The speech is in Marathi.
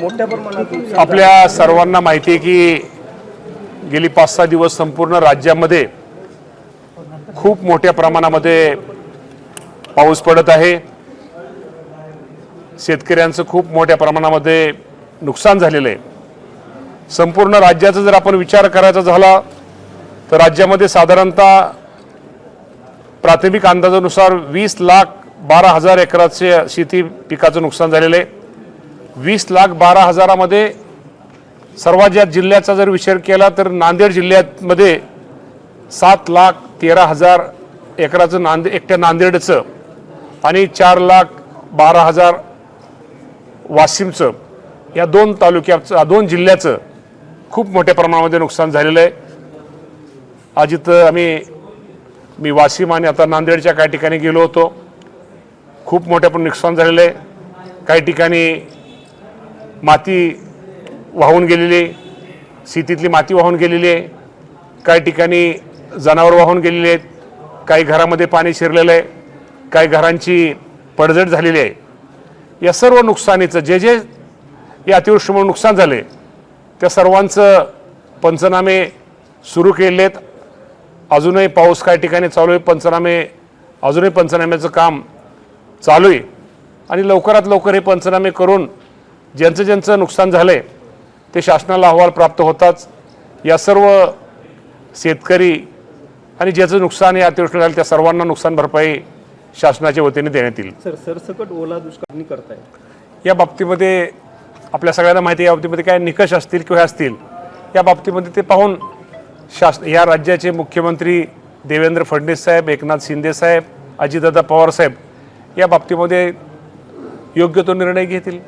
मोठ्या प्रमाणात आपल्या सर्वांना माहिती आहे की गेली पाच सहा दिवस संपूर्ण राज्यामध्ये खूप मोठ्या प्रमाणामध्ये पाऊस पडत आहे. शेतकऱ्यांचं खूप मोठ्या प्रमाणामध्ये नुकसान झालेलं आहे. संपूर्ण राज्याचा जर आपण विचार करायचा झाला तर राज्यामध्ये साधारणतः प्राथमिक अंदाजानुसार वीस लाख बारा हजार एकराचे शेती पिकाचं नुकसान झालेलं आहे. वीस लाख बारा हजारामध्ये सर्वात ज्या जिल्ह्याचा जर विचार केला तर नांदेड जिल्ह्यामध्ये सात लाख तेरा हजार एकराचं नांदे एकट्या नांदेडचं आणि चार लाख बारा हजार वाशिमचं या दोन तालुक्याचं दोन जिल्ह्याचं खूप मोठ्या प्रमाणामध्ये नुकसान झालेलं आहे. आज इथं आम्ही मी वाशिम आणि आता नांदेडच्या काही ठिकाणी गेलो होतो. खूप मोठ्या पण नुकसान झालेलं आहे. काही ठिकाणी माती वाहून गेलेली आहे. शेतीतली माती वाहून गेलेली आहे. काही ठिकाणी जनावर वाहून गेलेली आहेत. काही घरामध्ये पाणी शिरलेलं आहे. काही घरांची पडझड झालेली आहे. या सर्व नुकसानीचं जे जे या अतिवृष्टीमुळे नुकसान झाले त्या सर्वांचं पंचनामे सुरू केले आहेत. अजूनही पाऊस काही ठिकाणी चालू आहे. पंचनामे अजूनही पंचनाम्याचं काम चालू आहे. आणि लवकरात लवकर हे पंचनामे करून ज्यांचं ज्यांचं नुकसान झालं आहे ते शासनाला अहवाल प्राप्त होताच. या सर्व शेतकरी आणि ज्याचं नुकसान या अतिवृष्टी झालं त्या सर्वांना नुकसान भरपाई शासनाच्या वतीने देण्यात येईल. सर सरसकट ओला दुष्काळ करताय. या बाबतीमध्ये आपल्या सगळ्यांना माहिती या बाबतीमध्ये काय निकष असतील किंवा असतील या बाबतीमध्ये ते पाहून शास या राज्याचे मुख्यमंत्री देवेंद्र फडणवीस साहेब एकनाथ शिंदे साहेब अजितदादा पवार साहेब या बाबतीमध्ये योग्य तो निर्णय घेतील.